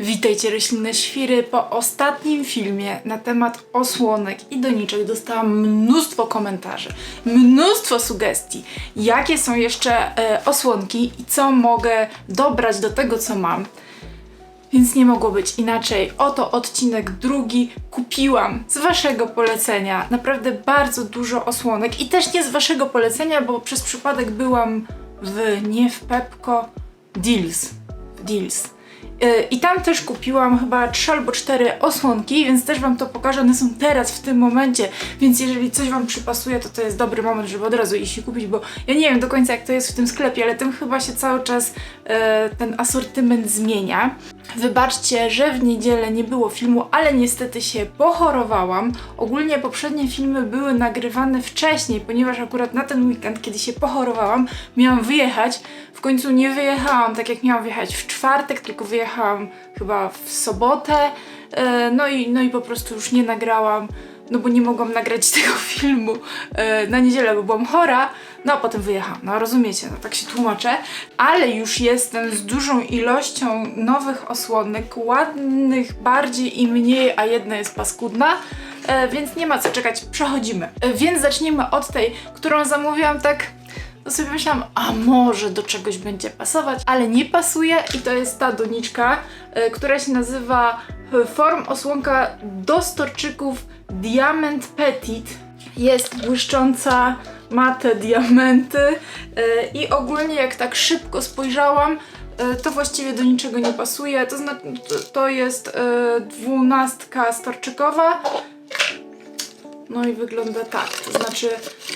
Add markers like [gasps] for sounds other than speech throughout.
Witajcie roślinne świry. Po ostatnim filmie na temat osłonek i doniczek dostałam mnóstwo komentarzy, mnóstwo sugestii, jakie są jeszcze e, osłonki i co mogę dobrać do tego, co mam. Więc nie mogło być inaczej. Oto odcinek drugi. Kupiłam z waszego polecenia naprawdę bardzo dużo osłonek i też nie z waszego polecenia, bo przez przypadek byłam w nie w Pepko Deals. Deals. Yy, I tam też kupiłam chyba trzy albo cztery osłonki, więc też Wam to pokażę. One są teraz, w tym momencie, więc jeżeli coś Wam przypasuje, to to jest dobry moment, żeby od razu iść i kupić, bo ja nie wiem do końca jak to jest w tym sklepie, ale tym chyba się cały czas ten asortyment zmienia. Wybaczcie, że w niedzielę nie było filmu, ale niestety się pochorowałam. Ogólnie poprzednie filmy były nagrywane wcześniej, ponieważ akurat na ten weekend, kiedy się pochorowałam, miałam wyjechać. W końcu nie wyjechałam tak jak miałam wyjechać w czwartek, tylko wyjechałam chyba w sobotę. E, No i, no i po prostu już nie nagrałam, no bo nie mogłam nagrać [laughs] tego filmu e, na niedzielę, bo byłam chora. No a potem wyjechałam, no rozumiecie, no tak się tłumaczę. Ale już jestem z dużą ilością nowych osłonek, ładnych bardziej i mniej, a jedna jest paskudna. E, więc nie ma co czekać, przechodzimy. E, więc zacznijmy od tej, którą zamówiłam tak to sobie myślałam, a może do czegoś będzie pasować, ale nie pasuje i to jest ta doniczka, y, która się nazywa y, Form Osłonka do storczyków Diamond Petit. Jest błyszcząca, ma te diamenty y, i ogólnie jak tak szybko spojrzałam, y, to właściwie do niczego nie pasuje. To znaczy, to- jest y, dwunastka storczykowa, no i wygląda tak, to znaczy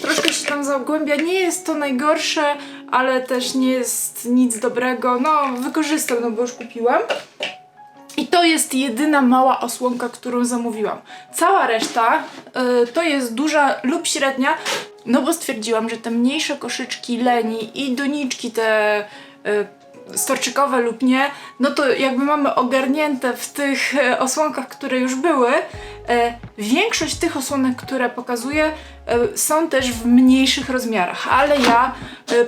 troszkę się tam zagłębia, nie jest to najgorsze, ale też nie jest nic dobrego, no wykorzystam, no bo już kupiłam. I to jest jedyna mała osłonka, którą zamówiłam. Cała reszta y, to jest duża lub średnia, no bo stwierdziłam, że te mniejsze koszyczki leni i doniczki te y, storczykowe lub nie, no to jakby mamy ogarnięte w tych e, osłonkach, które już były. E, większość tych osłonek, które pokazuję, e, są też w mniejszych rozmiarach, ale ja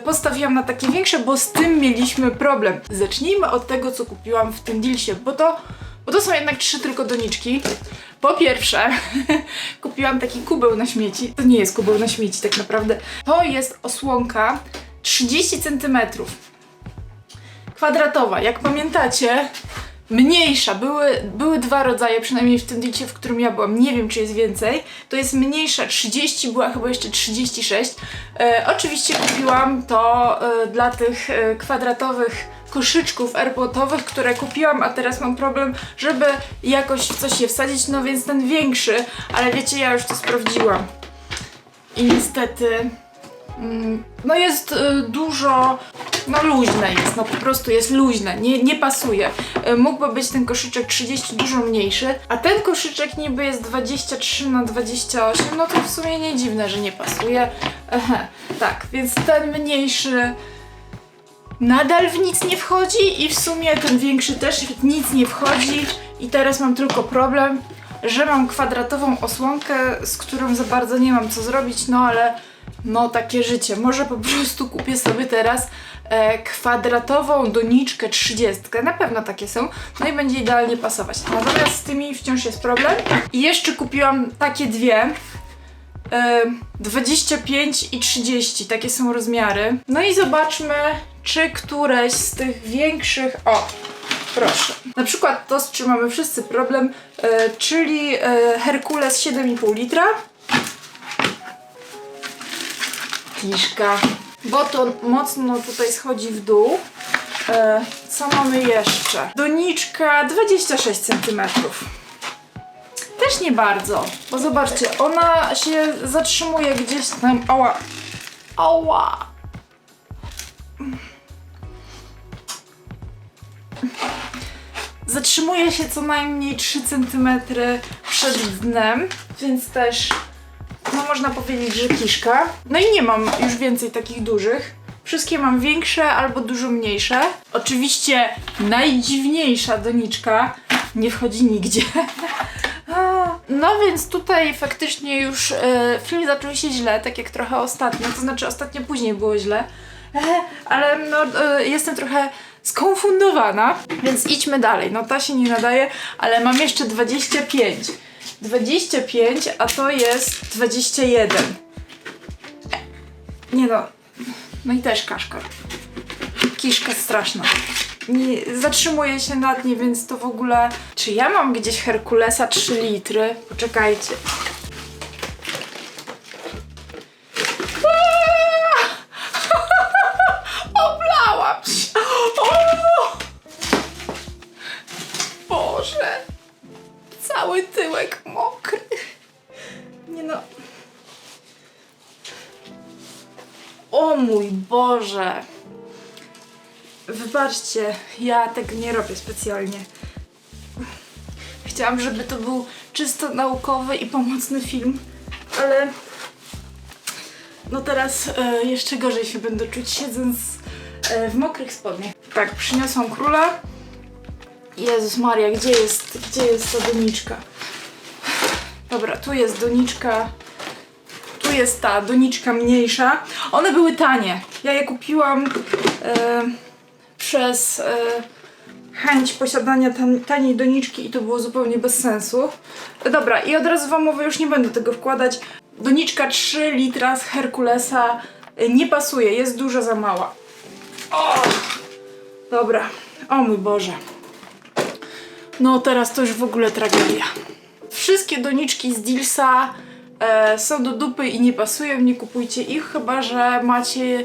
postawiłam na takie większe, bo z tym mieliśmy problem. Zacznijmy od tego, co kupiłam w tym dealsie, bo to, bo to są jednak trzy tylko doniczki. Po pierwsze, [laughs] kupiłam taki kubeł na śmieci. To nie jest kubeł na śmieci tak naprawdę. To jest osłonka 30 centymetrów kwadratowa. Jak pamiętacie, mniejsza. Były, były dwa rodzaje, przynajmniej w tym diecie, w którym ja byłam. Nie wiem, czy jest więcej. To jest mniejsza 30, była chyba jeszcze 36. E, oczywiście kupiłam to e, dla tych e, kwadratowych koszyczków airpotowych, które kupiłam, a teraz mam problem, żeby jakoś w coś je wsadzić, no więc ten większy, ale wiecie, ja już to sprawdziłam. I niestety Mm, No jest y, dużo, no luźne jest, no po prostu jest luźne, nie, nie pasuje. Y, mógłby być ten koszyczek 30 dużo mniejszy, a ten koszyczek niby jest 23 na 28, no to w sumie nie dziwne, że nie pasuje. Tak, więc ten mniejszy nadal w nic nie wchodzi i w sumie ten większy też w nic nie wchodzi i teraz mam tylko problem, że mam kwadratową osłonkę, z którą za bardzo nie mam co zrobić, no ale no takie życie. Może po prostu kupię sobie teraz e, kwadratową doniczkę 30. Na pewno takie są. No i będzie idealnie pasować. Natomiast z tymi wciąż jest problem. I jeszcze kupiłam takie dwie. E, 25 i 30, takie są rozmiary. No i zobaczmy, czy któreś z tych większych. O, proszę. Na przykład to, z czym mamy wszyscy problem, e, czyli e, Herkules 7,5 litra. Kiszka. Bo to mocno tutaj schodzi w dół. E, co mamy jeszcze? Doniczka 26 cm. Też nie bardzo, bo zobaczcie, ona się zatrzymuje gdzieś tam. Ała. Ała. Zatrzymuje się co najmniej 3 cm przed dnem, więc też no można powiedzieć, że kiszka. No i nie mam już więcej takich dużych. Wszystkie mam większe albo dużo mniejsze. Oczywiście najdziwniejsza doniczka nie wchodzi nigdzie. [laughs] No więc tutaj faktycznie już e, film zaczął się źle, tak jak trochę ostatnio, to znaczy ostatnio później było źle, E, ale no, e, jestem trochę skonfundowana, więc idźmy dalej. No ta się nie nadaje, ale mam jeszcze 25. 25, a to jest 21. Nie no, no i też kaszka. Kiszka straszna. Nie, zatrzymuję się nad nie, więc to w ogóle... Czy ja mam gdzieś Herkulesa 3 litry? Poczekajcie. Tyłek mokry. Nie no. O mój Boże! Wybaczcie, ja tego nie robię specjalnie. Chciałam, żeby to był czysto naukowy i pomocny film, ale no teraz e, jeszcze gorzej się będę czuć siedząc e, w mokrych spodniach. Tak, przyniosłam króla. Jezus Maria, gdzie jest, gdzie jest ta doniczka? Dobra, tu jest doniczka. Tu jest ta doniczka mniejsza. One były tanie. Ja je kupiłam e, przez e, chęć posiadania tan taniej doniczki i to było zupełnie bez sensu. Dobra, i od razu wam mówię, już nie będę tego wkładać. Doniczka 3 litra z Herkulesa y, nie pasuje, jest dużo za mała. O! Dobra, o mój Boże. No teraz to już w ogóle tragedia. Wszystkie doniczki z Dilsa e, są do dupy i nie pasują, nie kupujcie ich, chyba że macie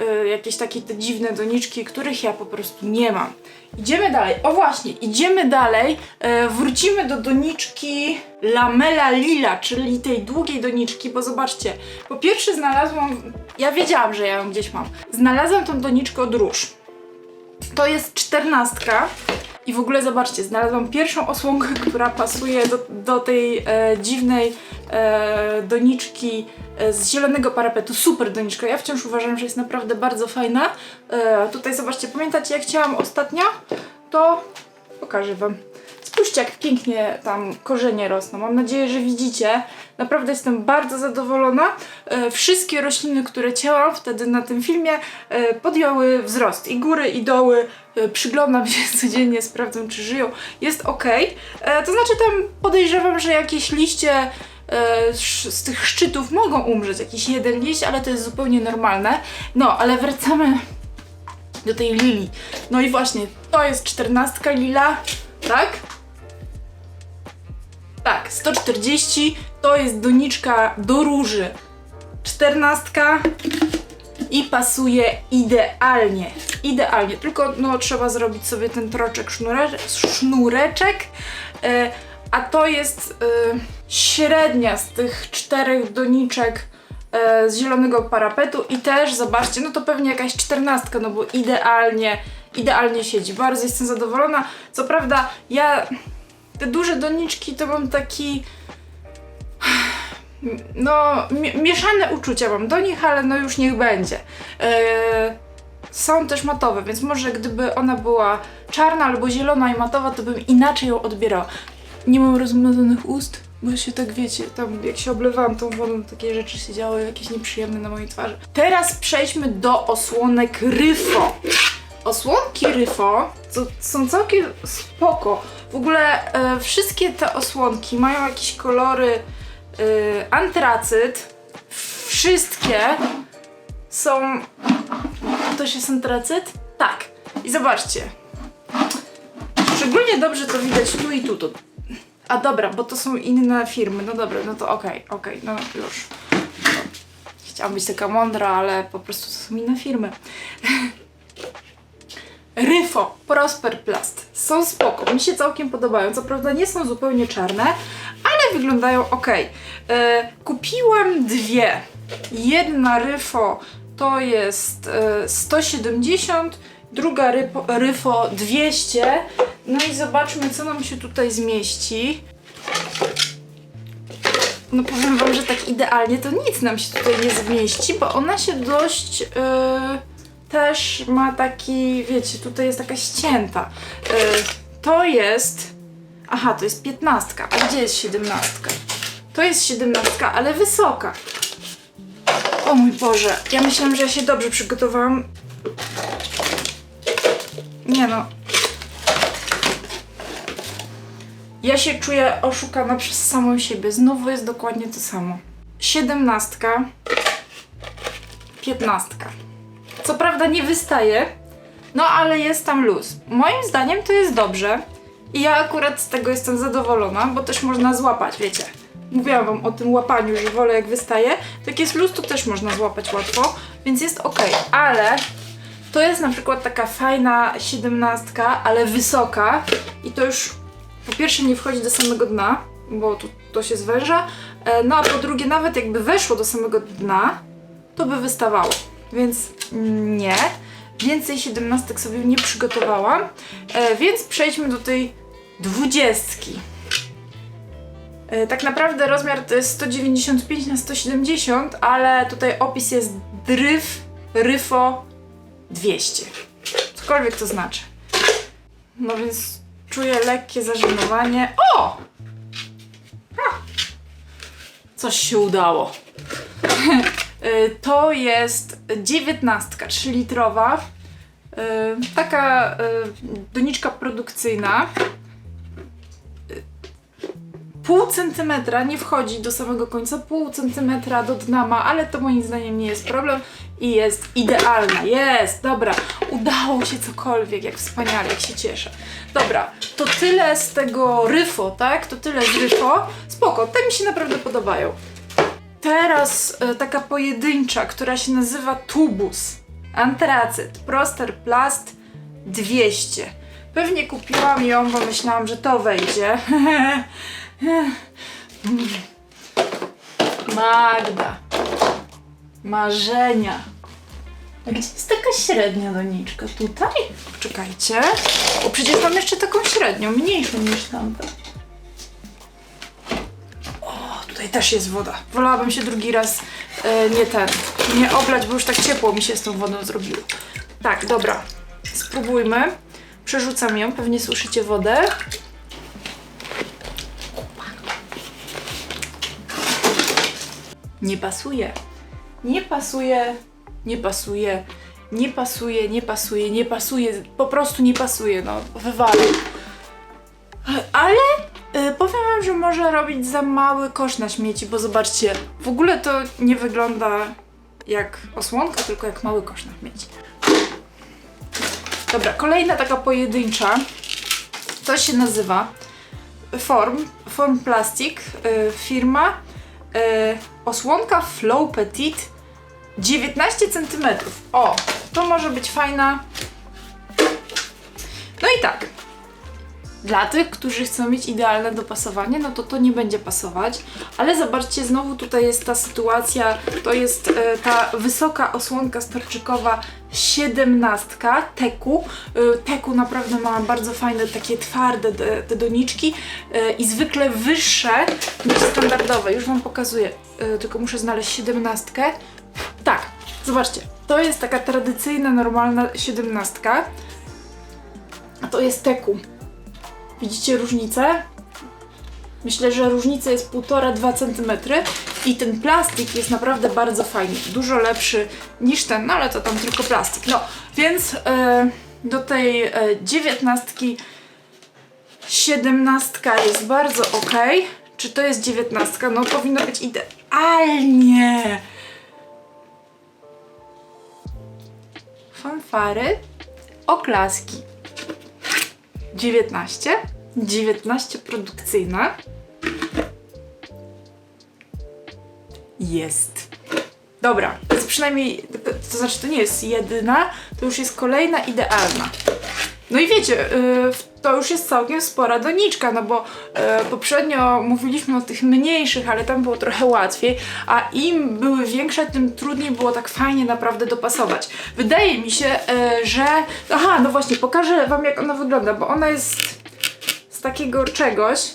e, jakieś takie te dziwne doniczki, których ja po prostu nie mam. Idziemy dalej. O właśnie, idziemy dalej. E, wrócimy do doniczki Lamela Lila, czyli tej długiej doniczki, bo zobaczcie, po pierwsze znalazłam, ja wiedziałam, że ja ją gdzieś mam. Znalazłam tą doniczkę od róż. To jest czternastka. I w ogóle zobaczcie, znalazłam pierwszą osłonkę, [laughs] która pasuje do, do tej e, dziwnej e, doniczki e, z zielonego parapetu. Super doniczka. Ja wciąż uważam, że jest naprawdę bardzo fajna. E, tutaj zobaczcie, pamiętacie jak chciałam ostatnio? To pokażę wam. Spójrzcie, jak pięknie tam korzenie rosną. Mam nadzieję, że widzicie. Naprawdę jestem bardzo zadowolona. E, wszystkie rośliny, które cięłam wtedy na tym filmie, e, podjęły wzrost. I góry, i doły. E, przyglądam się [laughs] codziennie, sprawdzam, czy żyją. Jest ok. To znaczy, tam podejrzewam, że jakieś liście z tych szczytów mogą umrzeć. Jakiś jeden liść, ale to jest zupełnie normalne. No, ale wracamy do tej lili. No i właśnie, to jest czternastka lila, tak? Tak, 140 to jest doniczka do róży. Czternastka i pasuje idealnie. Idealnie. Tylko no, trzeba zrobić sobie ten troczek sznureczek, sznureczek e, a to jest e, średnia z tych czterech doniczek e, z zielonego parapetu i też zobaczcie, no to pewnie jakaś czternastka, no bo idealnie, idealnie siedzi. Bardzo jestem zadowolona. Co prawda ja te duże doniczki to mam taki [sighs] no mi- mieszane uczucia mam do nich, ale no już niech będzie. E, są też matowe, więc może gdyby ona była czarna albo zielona i matowa, to bym inaczej ją odbierała. Nie mam rozmazanych ust, bo się tak wiecie, tam jak się oblewałam tą wodą, takie rzeczy się działy jakieś nieprzyjemne na mojej twarzy. Teraz przejdźmy do osłonek Ryfo. Osłonki Ryfo są całkiem spoko. W ogóle e, wszystkie te osłonki mają jakieś kolory e, antracyt. Wszystkie są... To jest antracyt? Tak. I zobaczcie. Szczególnie dobrze to widać tu i tu. A dobra, bo to są inne firmy. No dobra, no to okej, okej, no już. Chciałam być taka mądra, ale po prostu to są inne firmy. [laughs] Ryfo, Prosper Plast. Są spoko, mi się całkiem podobają. Co prawda nie są zupełnie czarne, ale wyglądają ok. E, kupiłam dwie. Jedna Ryfo to jest e, 170, druga rypo, Ryfo 200. No i zobaczmy, co nam się tutaj zmieści. No powiem wam, że tak idealnie to nic nam się tutaj nie zmieści, bo ona się dość yy, też ma taki, wiecie, tutaj jest taka ścięta. Yy, to jest, aha, to jest piętnastka, a gdzie jest siedemnastka? To jest siedemnastka, ale wysoka. O mój Boże, ja myślałam, że ja się dobrze przygotowałam. Nie no. Ja się czuję oszukana przez samą siebie. Znowu jest dokładnie to samo. Siedemnastka. Piętnastka. Co prawda nie wystaje, no ale jest tam luz. Moim zdaniem to jest dobrze. I ja akurat z tego jestem zadowolona, bo też można złapać, wiecie. Mówiłam wam o tym łapaniu, że wolę jak wystaje. Tak jest luz, to też można złapać łatwo, więc jest ok. Ale to jest na przykład taka fajna siedemnastka, ale wysoka i to już po pierwsze nie wchodzi do samego dna, bo tu to się zwęża, e, no a po drugie nawet jakby weszło do samego dna, to by wystawało, więc nie. Więcej siedemnastek sobie nie przygotowałam, e, więc przejdźmy do tej dwudziestki. E, Tak naprawdę rozmiar to jest 195 na 170, ale tutaj opis jest dryf, ryfo 200. Cokolwiek to znaczy. No więc czuję lekkie zażenowanie. O! Ha! Coś się udało. [laughs] Y, to jest dziewiętnastka, 3 litrowa. Y, Taka y, doniczka produkcyjna. Pół centymetra nie wchodzi do samego końca, pół centymetra do dna ma, ale to moim zdaniem nie jest problem i jest idealna. Jest, dobra, udało się cokolwiek, jak wspaniale, jak się cieszę. Dobra, to tyle z tego ryfo, tak? To tyle z ryfo. Spoko, te mi się naprawdę podobają. Teraz e, taka pojedyncza, która się nazywa tubus. Antracyt, proster plast 200. Pewnie kupiłam ją, bo myślałam, że to wejdzie. [laughs] Magda. Marzenia. A gdzie jest taka średnia doniczka? Tutaj? Poczekajcie. O, przecież mam jeszcze taką średnią, mniejszą niż tamta. Tutaj też jest woda. Wolałabym się drugi raz e, nie ten, nie oblać, bo już tak ciepło mi się z tą wodą zrobiło. Tak, dobra. Spróbujmy. Przerzucam ją, pewnie słyszycie wodę. Nie pasuje. Nie pasuje, nie pasuje, nie pasuje, nie pasuje, nie pasuje, po prostu nie pasuje, no, wywalę. Ale y, powiem wam, że może robić za mały kosz na śmieci, bo zobaczcie, w ogóle to nie wygląda jak osłonka, tylko jak mały kosz na śmieci. Dobra, kolejna taka pojedyncza, to się nazywa Form, Form Plastic, y, firma y, osłonka Flow Petit 19 cm. O, to może być fajna. No i tak. Dla tych, którzy chcą mieć idealne dopasowanie, no to to nie będzie pasować. Ale zobaczcie, znowu tutaj jest ta sytuacja, to jest e, ta wysoka osłonka starczykowa 17 teku. E, teku naprawdę ma bardzo fajne, takie twarde te, te doniczki e, i zwykle wyższe niż standardowe. Już Wam pokazuję, e, tylko muszę znaleźć 17. Tak, zobaczcie, to jest taka tradycyjna, normalna 17. A to jest teku. Widzicie różnicę? Myślę, że różnica jest 1,5-2 cm i ten plastik jest naprawdę bardzo fajny. Dużo lepszy niż ten, no ale to tam tylko plastik. No, więc e, do tej e, dziewiętnastki siedemnastka jest bardzo ok. Czy to jest dziewiętnastka? No powinno być idealnie. Fanfary, oklaski. 19, 19 produkcyjna. Jest. Dobra, to jest przynajmniej, to znaczy to nie jest jedyna, to już jest kolejna idealna. No i wiecie, yy, to już jest całkiem spora doniczka, no bo yy, poprzednio mówiliśmy o tych mniejszych, ale tam było trochę łatwiej, a im były większe, tym trudniej było tak fajnie naprawdę dopasować. Wydaje mi się, yy, że... Aha, no właśnie, pokażę wam jak ona wygląda, bo ona jest takiego czegoś,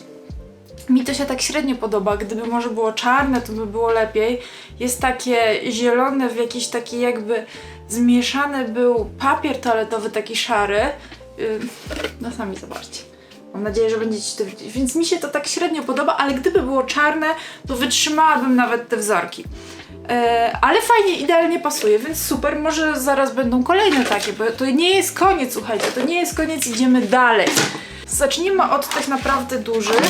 mi to się tak średnio podoba. Gdyby może było czarne, to by było lepiej. Jest takie zielone w jakiś taki jakby zmieszany był papier toaletowy taki szary. Yy, No sami zobaczcie. Mam nadzieję, że będziecie to widzieć. Więc mi się to tak średnio podoba, ale gdyby było czarne, to wytrzymałabym nawet te wzorki. E, ale fajnie, idealnie pasuje, więc super, może zaraz będą kolejne takie, bo to nie jest koniec, słuchajcie, to nie jest koniec, idziemy dalej. Zacznijmy od tych naprawdę dużych.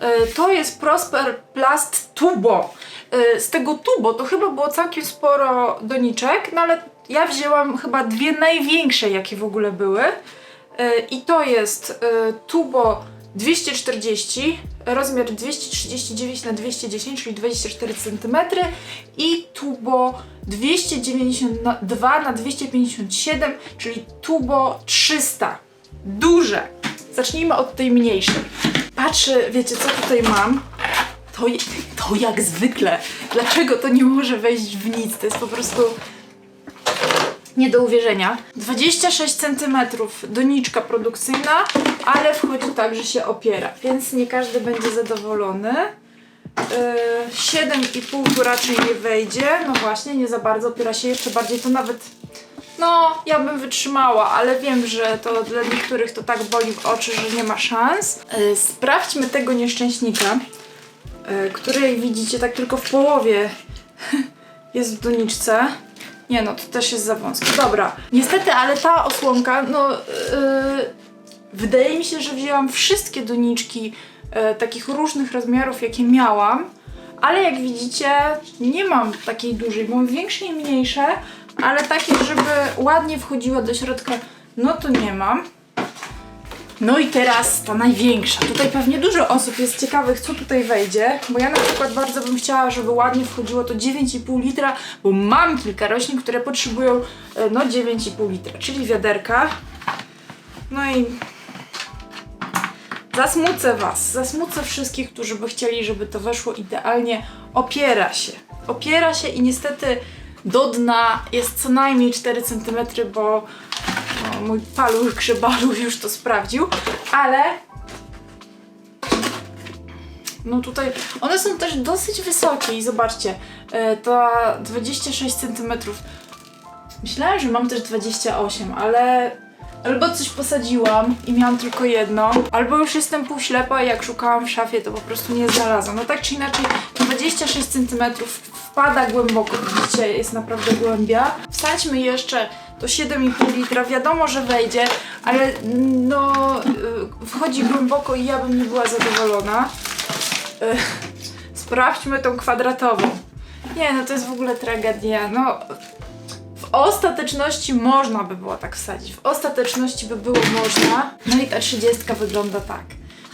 E, To jest Prosper Plast Tubo. E, Z tego tubo to chyba było całkiem sporo doniczek, no ale ja wzięłam chyba dwie największe, jakie w ogóle były. E, I to jest tubo 240, rozmiar 239 na 210, czyli 24 cm i tubo 292 na 257, czyli tubo 300. Duże. Zacznijmy od tej mniejszej. Patrzę, wiecie co tutaj mam? To, to jak zwykle. Dlaczego to nie może wejść w nic? To jest po prostu nie do uwierzenia. 26 cm doniczka produkcyjna, ale wchodzi tak, że się opiera, więc nie każdy będzie zadowolony. Yy, 7,5 tu raczej nie wejdzie. No właśnie, nie za bardzo opiera się jeszcze bardziej. To nawet. No, ja bym wytrzymała, ale wiem, że to dla niektórych to tak boli w oczy, że nie ma szans. Yy, sprawdźmy tego nieszczęśnika, yy, który jak widzicie tak tylko w połowie [laughs] jest w doniczce. Nie no, to też jest za wąskie. Dobra, niestety, ale ta osłonka, no yy, wydaje mi się, że wzięłam wszystkie doniczki yy, takich różnych rozmiarów, jakie miałam, ale jak widzicie, nie mam takiej dużej, mam większe i mniejsze, ale takie, żeby ładnie wchodziła do środka, no to nie mam. No i teraz ta największa. Tutaj pewnie dużo osób jest ciekawych, co tutaj wejdzie, bo ja na przykład bardzo bym chciała, żeby ładnie wchodziło to 9,5 litra, bo mam kilka roślin, które potrzebują e, no 9,5 litra, czyli wiaderka. No i zasmucę Was, zasmucę wszystkich, którzy by chcieli, żeby to weszło idealnie. Opiera się, opiera się i niestety do dna jest co najmniej 4 cm, bo no, mój paluch grzebalu już to sprawdził, ale no tutaj one są też dosyć wysokie i zobaczcie, e, to 26 cm. Myślałam, że mam też 28, ale albo coś posadziłam i miałam tylko jedno, albo już jestem półślepa i jak szukałam w szafie, to po prostu nie znalazłam. No tak czy inaczej, 26 cm wpada głęboko, widzicie, jest naprawdę głębia. Wsadźmy jeszcze to 7,5 litra, wiadomo, że wejdzie, ale no y, wchodzi głęboko i ja bym nie była zadowolona. Y, Sprawdźmy tą kwadratową. Nie, no to jest w ogóle tragedia. No, w ostateczności można by było tak wsadzić. W ostateczności by było można. No i ta trzydziestka wygląda tak.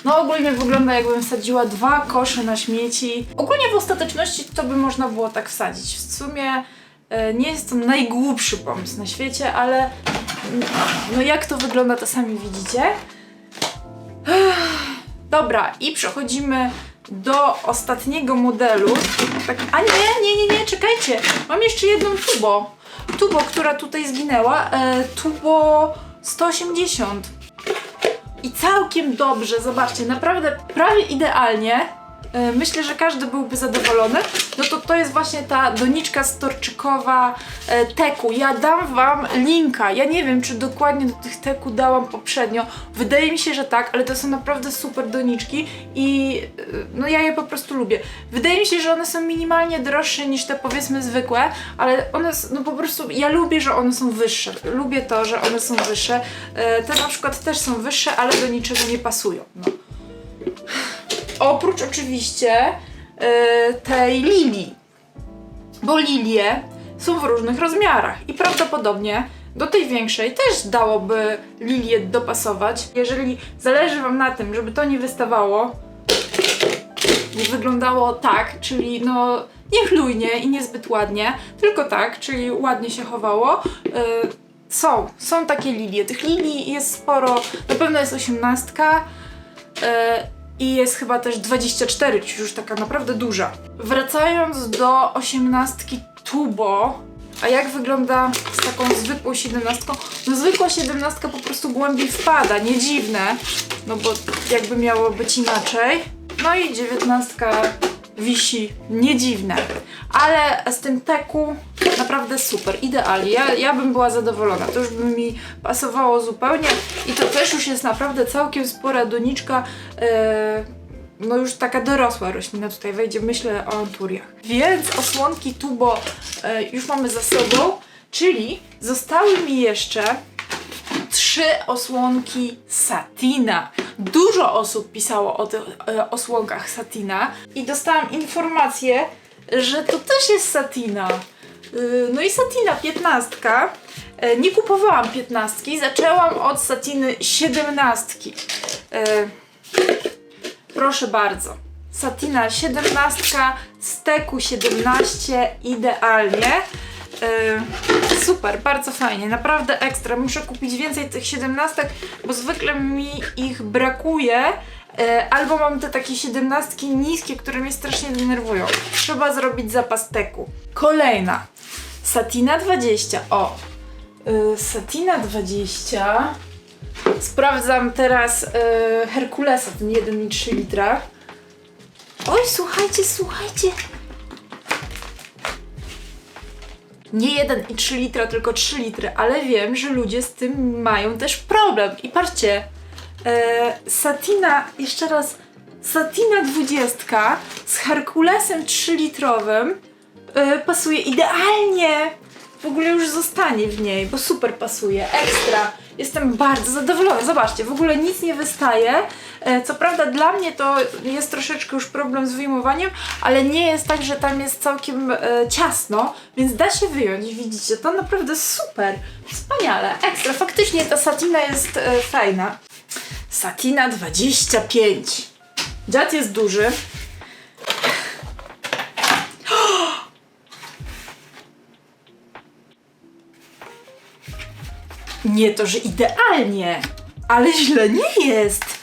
No ogólnie wygląda jakbym wsadziła dwa kosze na śmieci. Ogólnie w ostateczności to by można było tak wsadzić. W sumie e, nie jest to najgłupszy pomysł na świecie, ale no jak to wygląda to sami widzicie. [sighs] Dobra, i przechodzimy do ostatniego modelu. Tak, a nie, nie, nie, nie, czekajcie. Mam jeszcze jedną tubo. Tubo, która tutaj zginęła. E, tubo 180. I całkiem dobrze, zobaczcie, naprawdę prawie idealnie. E, Myślę, że każdy byłby zadowolony. No to to jest właśnie ta doniczka storczykowa e, teku. Ja dam wam linka. Ja nie wiem, czy dokładnie do tych teku dałam poprzednio. Wydaje mi się, że tak, ale to są naprawdę super doniczki i e, no ja je po prostu lubię. Wydaje mi się, że one są minimalnie droższe niż te powiedzmy zwykłe, ale one, no po prostu ja lubię, że one są wyższe. Lubię to, że one są wyższe. Te na przykład też są wyższe, ale do niczego nie pasują. No. Oprócz oczywiście e, tej lilii, bo lilie są w różnych rozmiarach i prawdopodobnie do tej większej też dałoby lilię dopasować. Jeżeli zależy Wam na tym, żeby to nie wystawało, nie wyglądało tak, czyli no niechlujnie i niezbyt ładnie, tylko tak, czyli ładnie się chowało. e, są, są takie lilie. Tych lilii jest sporo, na pewno jest osiemnastka. E, i jest chyba też 24, czyli już taka naprawdę duża. Wracając do osiemnastki Tubo, a jak wygląda z taką zwykłą siedemnastką? No zwykła siedemnastka po prostu głębiej wpada, nie dziwne, no bo jakby miało być inaczej. No i dziewiętnastka wisi, nie dziwne. Ale z tym teku naprawdę super, idealnie. Ja, ja bym była zadowolona, to już by mi pasowało zupełnie i to też już jest naprawdę całkiem spora doniczka. e, no już taka dorosła roślina tutaj wejdzie, myślę o anturiach. Więc osłonki tubo e, już mamy za sobą, czyli zostały mi jeszcze trzy osłonki satina. Dużo osób pisało o tych e, osłonkach satina i dostałam informację, że to też jest satina. Y, No i satina 15. E, Nie kupowałam 15, zaczęłam od satiny 17. E, Proszę bardzo. Satina 17, steku 17, idealnie. Yy, super, bardzo fajnie, naprawdę ekstra. Muszę kupić więcej tych 17, bo zwykle mi ich brakuje. yy, albo mam te takie 17 niskie, które mnie strasznie denerwują. Trzeba zrobić zapas teku. Kolejna. Satina 20. O. Yy, Satina 20. Sprawdzam teraz Herkulesa, ten 1,3 litra. Oj, słuchajcie, słuchajcie. Nie 1,3 litra, tylko 3 litry, ale wiem, że ludzie z tym mają też problem. I patrzcie, e, Satina, jeszcze raz, Satina 20 z Herkulesem 3-litrowym e, pasuje idealnie. W ogóle już zostanie w niej, bo super pasuje, ekstra. Jestem bardzo zadowolona. Zobaczcie, w ogóle nic nie wystaje. E, Co prawda dla mnie to jest troszeczkę już problem z wyjmowaniem, ale nie jest tak, że tam jest całkiem e, ciasno, więc da się wyjąć. Widzicie, to naprawdę super. Wspaniale, ekstra. Faktycznie ta satina jest e, fajna. Satina 25. Dziad jest duży. [gasps] Nie to, że idealnie, ale źle nie jest.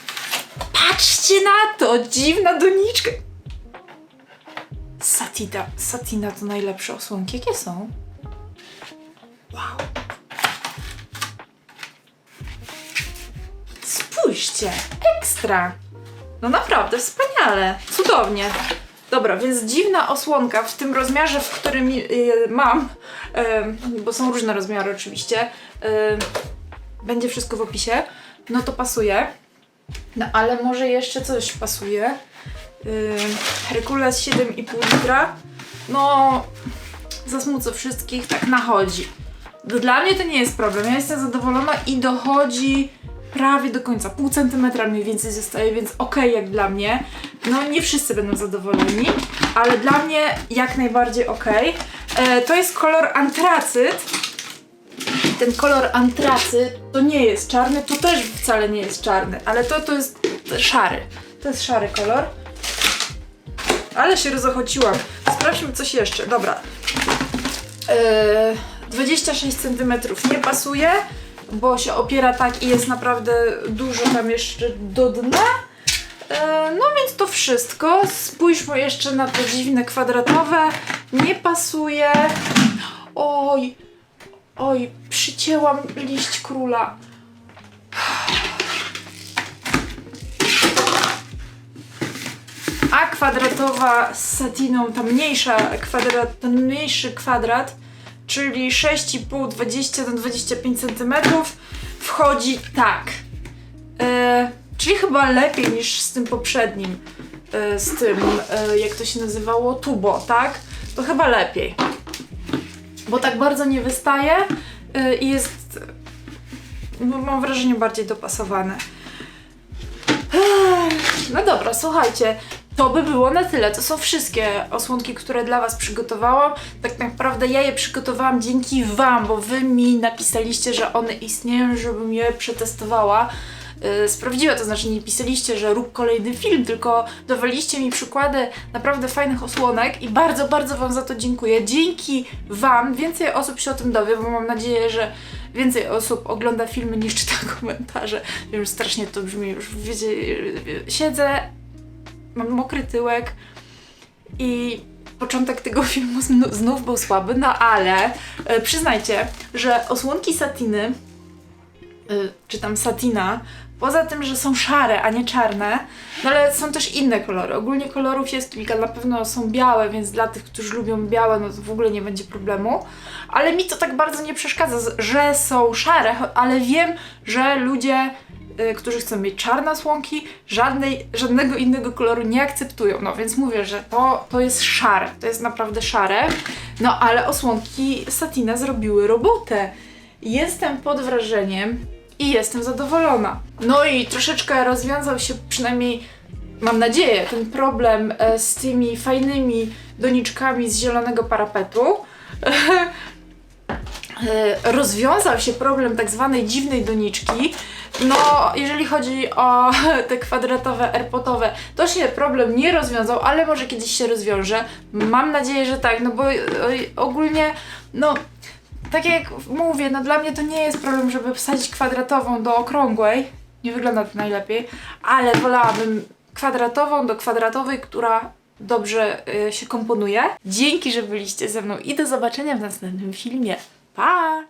Patrzcie na to, dziwna doniczka. Satina, Satina to najlepsze osłonki, jakie są? Wow. Spójrzcie, ekstra. No naprawdę, wspaniale, cudownie. Dobra, więc dziwna osłonka w tym rozmiarze, w którym y, mam, y, bo są różne rozmiary oczywiście, y, będzie wszystko w opisie, no to pasuje. No ale może jeszcze coś pasuje. Yy, Herkules 7,5 litra. No, zasmucę wszystkich, tak nachodzi. Dla mnie to nie jest problem, ja jestem zadowolona i dochodzi prawie do końca. Pół centymetra mniej więcej zostaje, więc okej jak dla mnie. No nie wszyscy będą zadowoleni, ale dla mnie jak najbardziej okej. E, To jest kolor antracyt. Ten kolor antracyt to nie jest czarny, to też wcale nie jest czarny, ale to, to jest szary. To jest szary kolor. Ale się rozochociłam. Sprawdźmy coś jeszcze. Dobra. Eee, 26 cm nie pasuje, bo się opiera tak i jest naprawdę dużo tam jeszcze do dna. Eee, no więc to wszystko. Spójrzmy jeszcze na te dziwne kwadratowe. Nie pasuje. Oj, oj, przycięłam liść króla. A kwadratowa z satiną, ta mniejsza kwadrat, ten mniejszy kwadrat, czyli 6,5, 20 na 25 cm, wchodzi tak. E, czyli chyba lepiej niż z tym poprzednim, e, z tym, e, jak to się nazywało, tubo, tak? To chyba lepiej. Bo tak bardzo nie wystaje e, i jest, no, mam wrażenie, bardziej dopasowane. No dobra, słuchajcie, to by było na tyle. To są wszystkie osłonki, które dla Was przygotowałam. Tak naprawdę ja je przygotowałam dzięki Wam, bo Wy mi napisaliście, że one istnieją, żebym je przetestowała. Yy, sprawdziła, to znaczy nie pisaliście, że rób kolejny film, tylko dawaliście mi przykłady naprawdę fajnych osłonek i bardzo, bardzo Wam za to dziękuję. Dzięki Wam więcej osób się o tym dowie, bo mam nadzieję, że więcej osób ogląda filmy niż czyta [laughs] komentarze. Wiem, strasznie to brzmi, już wiecie, siedzę, mam mokry tyłek i początek tego [laughs] filmu znów był słaby, no ale e, przyznajcie, że osłonki satiny, e, czy tam satina, poza tym, że są szare, a nie czarne, no ale są też inne kolory. Ogólnie kolorów jest kilka, na pewno są białe, więc dla tych, którzy lubią białe, no to w ogóle nie będzie problemu. Ale mi to tak bardzo nie przeszkadza, że są szare, ale wiem, że ludzie y, którzy chcą mieć czarne osłonki, żadnej, żadnego innego koloru nie akceptują. No więc mówię, że to, to jest szare, to jest naprawdę szare. No ale osłonki Satina zrobiły robotę. Jestem pod wrażeniem i jestem zadowolona. No i troszeczkę rozwiązał się przynajmniej, mam nadzieję, ten problem e, z tymi fajnymi doniczkami z zielonego parapetu. [laughs] E, rozwiązał się problem tak zwanej dziwnej doniczki. No, jeżeli chodzi o [laughs] te kwadratowe, airpotowe, to się problem nie rozwiązał, ale może kiedyś się rozwiąże. Mam nadzieję, że tak, no bo oj, ogólnie, no, tak jak mówię, no dla mnie to nie jest problem, żeby wsadzić kwadratową do okrągłej. Nie wygląda to najlepiej, ale wolałabym kwadratową do kwadratowej, która dobrze y, się komponuje. Dzięki, że byliście ze mną i do zobaczenia w następnym filmie. Pa!